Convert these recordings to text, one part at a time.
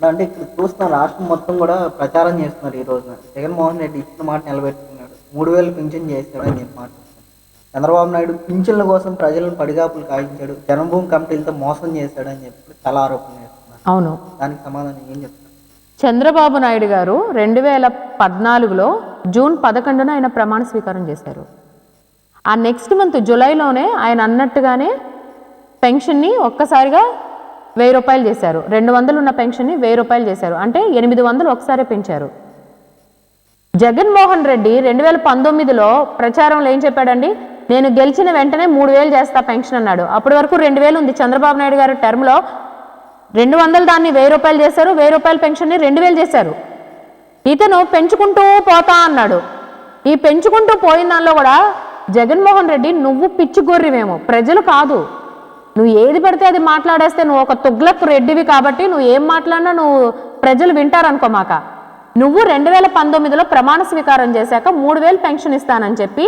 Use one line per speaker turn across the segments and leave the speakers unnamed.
అంటే ఇక్కడ చూస్తున్న రాష్ట్రం మొత్తం కూడా ప్రచారం చేస్తున్నారు ఈ రోజున. జగన్మోహన్ రెడ్డి ఇచ్చిన మాట నిలబెట్టుకున్నాడు. మూడు వేలు పింఛన్ చేస్తాడు అని చెప్పి చంద్రబాబు నాయుడు పింఛన్ల కోసం ప్రజలను పడిగాపులు కాయించాడు. జన్మభూమి కమిటీలతో మోసం చేశాడు అని చెప్పి చాలా ఆరోపణలు చేస్తున్నారు.
అవును.
దానికి సమాధానం ఏం చెప్తారు?
చంద్రబాబు నాయుడు గారు రెండు వేల పద్నాలుగులో జూన్ పదకొండున ఆయన ప్రమాణ స్వీకారం చేశారు. ఆ నెక్స్ట్ మంత్ జూలైలోనే ఆయన అన్నట్టుగానే పెన్షన్ని ఒక్కసారిగా వెయ్యి రూపాయలు చేశారు. రెండు వందలు ఉన్న పెన్షన్ని వెయ్యి రూపాయలు చేశారు. అంటే ఎనిమిది వందలు ఒకసారి పెంచారు. జగన్మోహన్ రెడ్డి రెండు వేల పంతొమ్మిదిలో ప్రచారంలో ఏం చెప్పాడండి? నేను గెలిచిన వెంటనే మూడు వేలు చేస్తా పెన్షన్ అన్నాడు. అప్పటి వరకు రెండు వేలు ఉంది. చంద్రబాబు నాయుడు గారి టర్మ్లో రెండు వందలు దాన్ని వెయ్యి రూపాయలు చేశారు. వెయ్యి రూపాయల పెన్షన్ని రెండు వేలు చేశారు. ఇతను పెంచుకుంటూ పోతా అన్నాడు. ఈ పెంచుకుంటూ పోయిన దానిలో కూడా జగన్మోహన్ రెడ్డి నువ్వు పిచ్చి గొర్రెవేమో. ప్రజలు కాదు. నువ్వు ఏది పెడితే అది మాట్లాడేస్తే నువ్వు ఒక తుగ్లక్ రెడ్డివి కాబట్టి నువ్వు ఏం మాట్లాడినా నువ్వు ప్రజలు వింటారనుకోమాక నువ్వు రెండు వేల పంతొమ్మిదిలో ప్రమాణ స్వీకారం చేశాక మూడు వేలు పెన్షన్ ఇస్తానని చెప్పి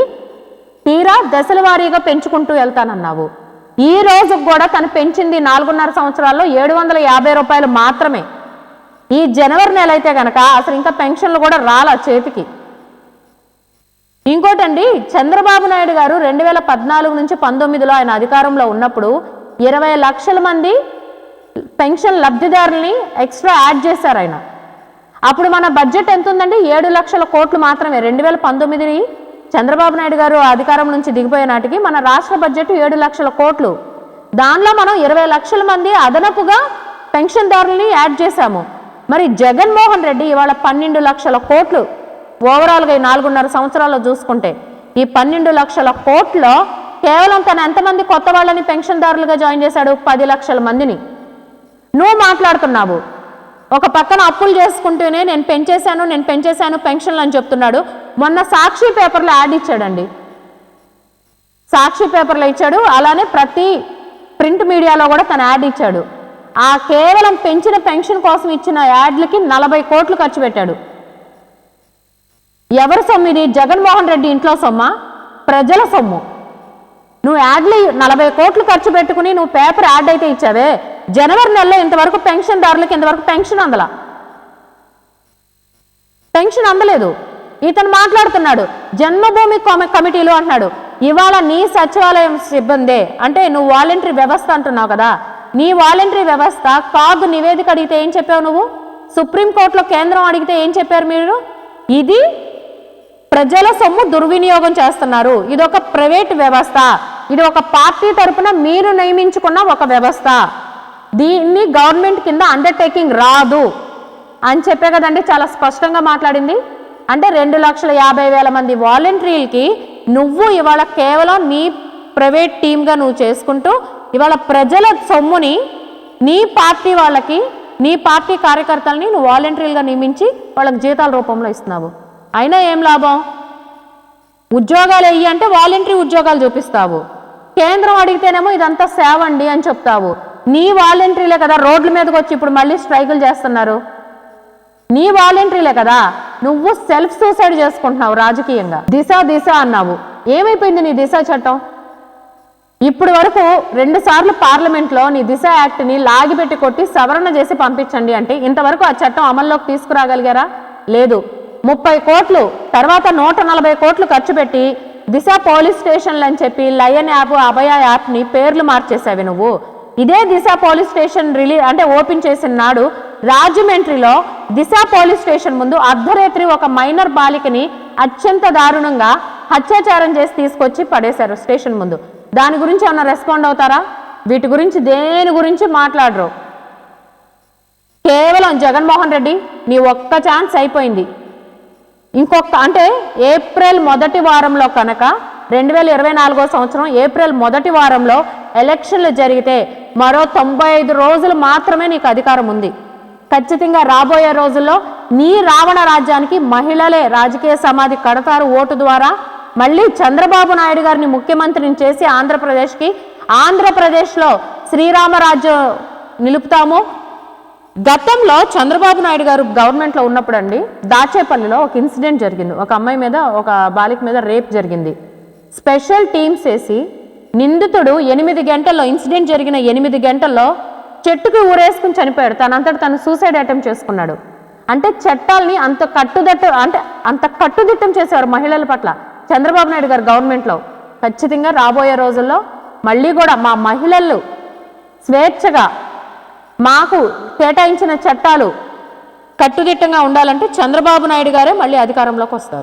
తీరా దశల వారీగా పెంచుకుంటూ వెళ్తానన్నావు. ఈ రోజు కూడా తను పెంచింది నాలుగున్నర సంవత్సరాల్లో ఏడు వందల యాభై రూపాయలు మాత్రమే. ఈ జనవరి నెల అయితే కనుక అసలు ఇంకా పెన్షన్లు కూడా రాలా చేతికి. ఇంకోటండి చంద్రబాబు నాయుడు గారు రెండు వేల పద్నాలుగు నుంచి పంతొమ్మిదిలో ఆయన అధికారంలో ఉన్నప్పుడు ఇరవై లక్షల మంది పెన్షన్ లబ్ధిదారుల్ని ఎక్స్ట్రా యాడ్ చేశారు ఆయన. అప్పుడు మన బడ్జెట్ ఎంత ఉందండి ఏడు లక్షల కోట్లు మాత్రమే. రెండు వేల పంతొమ్మిది చంద్రబాబు నాయుడు గారు అధికారం నుంచి దిగిపోయే నాటికి మన రాష్ట్ర బడ్జెట్ ఏడు లక్షల కోట్లు. దానిలో మనం ఇరవై లక్షల మంది అదనపుగా పెన్షన్దారుల్ని యాడ్ చేశాము. మరి జగన్మోహన్ రెడ్డి ఇవాళ పన్నెండు లక్షల కోట్లు ఓవరాల్గా ఈ నాలుగున్నర సంవత్సరాల్లో చూసుకుంటే ఈ పన్నెండు లక్షల కోట్లో కేవలం తను ఎంతమంది కొత్త వాళ్ళని పెన్షన్దారులుగా జాయిన్ చేశాడు? పది లక్షల మందిని. నువ్వు మాట్లాడుతున్నావు. ఒక పక్కన అప్పులు చేసుకుంటూనే నేను పెంచేశాను నేను పెంచేశాను పెన్షన్లు అని చెప్తున్నాడు. మొన్న సాక్షి పేపర్లో యాడ్ ఇచ్చాడండి. సాక్షి పేపర్లో ఇచ్చాడు అలానే ప్రతి ప్రింట్ మీడియాలో కూడా తను యాడ్ ఇచ్చాడు. ఆ కేవలం పెంచిన పెన్షన్ కోసం ఇచ్చిన యాడ్లకి నలభై కోట్లు ఖర్చు పెట్టాడు. ఎవరి సొమ్ము ఇది? జగన్మోహన్ రెడ్డి ఇంట్లో సొమ్మా? ప్రజల సొమ్ము. నువ్వు యాడ్లు నలభై కోట్లు ఖర్చు పెట్టుకుని నువ్వు పేపర్ యాడ్ అయితే ఇచ్చావే. జనవరి నెలలో ఇంతవరకు పెన్షన్దారులకు ఇంతవరకు పెన్షన్ అందల. పెన్షన్ అందలేదు. ఇతను మాట్లాడుతున్నాడు జన్మభూమి కమిటీలు అంటున్నాడు. ఇవాళ నీ సచివాలయం సిబ్బందే. అంటే నువ్వు వాలంటరీ వ్యవస్థ అంటున్నావు కదా. నీ వాలంటరీ వ్యవస్థ కాగు నివేదిక అడిగితే ఏం చెప్పావు నువ్వు? సుప్రీంకోర్టులో కేంద్రం అడిగితే ఏం చెప్పారు మీరు? ఇది ప్రజల సొమ్ము దుర్వినియోగం చేస్తున్నారు. ఇది ఒక ప్రైవేట్ వ్యవస్థ. ఇది ఒక పార్టీ తరపున మీరు నియమించుకున్న ఒక వ్యవస్థ. దీన్ని గవర్నమెంట్ కింద అండర్టేకింగ్ రాదు. అని చెప్పే కదండి చాలా స్పష్టంగా మాట్లాడింది. అంటే రెండు లక్షల యాభై వేల మంది వాలంటీర్లకి నువ్వు ఇవాళ కేవలం నీ ప్రైవేట్ టీమ్గా నువ్వు చేసుకుంటూ ఇవాళ ప్రజల సొమ్ముని నీ పార్టీ వాళ్ళకి నీ పార్టీ కార్యకర్తలని నువ్వు వాలంటీర్లుగా నియమించి వాళ్ళకి జీతాల రూపంలో ఇస్తున్నావు. అయినా ఏం లాభం? ఉద్యోగాలు వెయ్యి అంటే వాలంటరీ ఉద్యోగాలు చూపిస్తావు. కేంద్రం అడిగితేనేమో ఇదంతా సేవ అండి అని చెప్తావు. నీ వాలంటరీలే కదా రోడ్ల మీదకి వచ్చి ఇప్పుడు మళ్ళీ స్ట్రైకులు చేస్తున్నారు. నీ వాలంటరీలే కదా నువ్వు సెల్ఫ్ సూసైడ్ చేసుకుంటున్నావు రాజకీయంగా. దిశ దిశ అన్నావు. ఏమైపోయింది నీ దిశ చట్టం? ఇప్పుడు వరకు రెండు సార్లు పార్లమెంట్లో నీ దిశ యాక్ట్ని లాగిపెట్టి కొట్టి సవరణ చేసి పంపించండి అంటే ఇంతవరకు ఆ చట్టం అమల్లోకి తీసుకురాగలిగారా? లేదు. ముప్పై కోట్లు తర్వాత నూట నలభై కోట్లు ఖర్చు పెట్టి దిశ పోలీస్ స్టేషన్లు అని చెప్పి లయన్ యాప్ అభయ యాప్ని పేర్లు మార్చేసావి నువ్వు. ఇదే దిశ పోలీస్ స్టేషన్ రిలీ అంటే ఓపెన్ చేసిన నాడు రాజమండ్రిలో దిశ పోలీస్ స్టేషన్ ముందు అర్ధరాత్రి ఒక మైనర్ బాలికని అత్యంత దారుణంగా అత్యాచారం చేసి తీసుకొచ్చి పడేశారు స్టేషన్ ముందు. దాని గురించి ఏమన్నా రెస్పాండ్ అవుతారా? వీటి గురించి దేని గురించి మాట్లాడరు? కేవలం జగన్మోహన్ రెడ్డి నీ ఒక్క ఛాన్స్ అయిపోయింది. ఇంకొక అంటే ఏప్రిల్ మొదటి వారంలో కనుక రెండు వేల ఇరవై నాలుగో సంవత్సరం ఏప్రిల్ మొదటి వారంలో ఎలక్షన్లు జరిగితే మరో తొంభై ఐదు రోజులు మాత్రమే నీకు అధికారం ఉంది. ఖచ్చితంగా రాబోయే రోజుల్లో నీ రావణ రాజ్యానికి మహిళలే రాజకీయ సమాధి కడతారు ఓటు ద్వారా. మళ్ళీ చంద్రబాబు నాయుడు గారిని ముఖ్యమంత్రిని చేసి ఆంధ్రప్రదేశ్కి ఆంధ్రప్రదేశ్లో శ్రీరామరాజ్యం నిలుపుతాము. గతంలో చంద్రబాబు నాయుడు గారు గవర్నమెంట్లో ఉన్నప్పుడు అండి దాచేపల్లిలో ఒక ఇన్సిడెంట్ జరిగింది. ఒక అమ్మాయి మీద ఒక బాలిక మీద రేప్ జరిగింది. స్పెషల్ టీమ్స్ వేసి నిందితుడు ఎనిమిది గంటల్లో ఇన్సిడెంట్ జరిగిన ఎనిమిది గంటల్లో చెట్టుకు ఊరేసుకుని చనిపోయాడు. తనంతట తను సూసైడ్ అటెంప్ట్ చేసుకున్నాడు. అంటే చట్టాల్ని అంత కట్టుదట్ట అంటే అంత కట్టుదిట్టం చేసేవారు మహిళల పట్ల చంద్రబాబు నాయుడు గారు గవర్నమెంట్లో. ఖచ్చితంగా రాబోయే రోజుల్లో మళ్ళీ కూడా మా మహిళలు స్వేచ్ఛగా మాకు కేటాయించిన చట్టాలు కట్టుదిట్టంగా ఉండాలంటే చంద్రబాబు నాయుడు గారే మళ్ళీ అధికారంలోకి వస్తారు.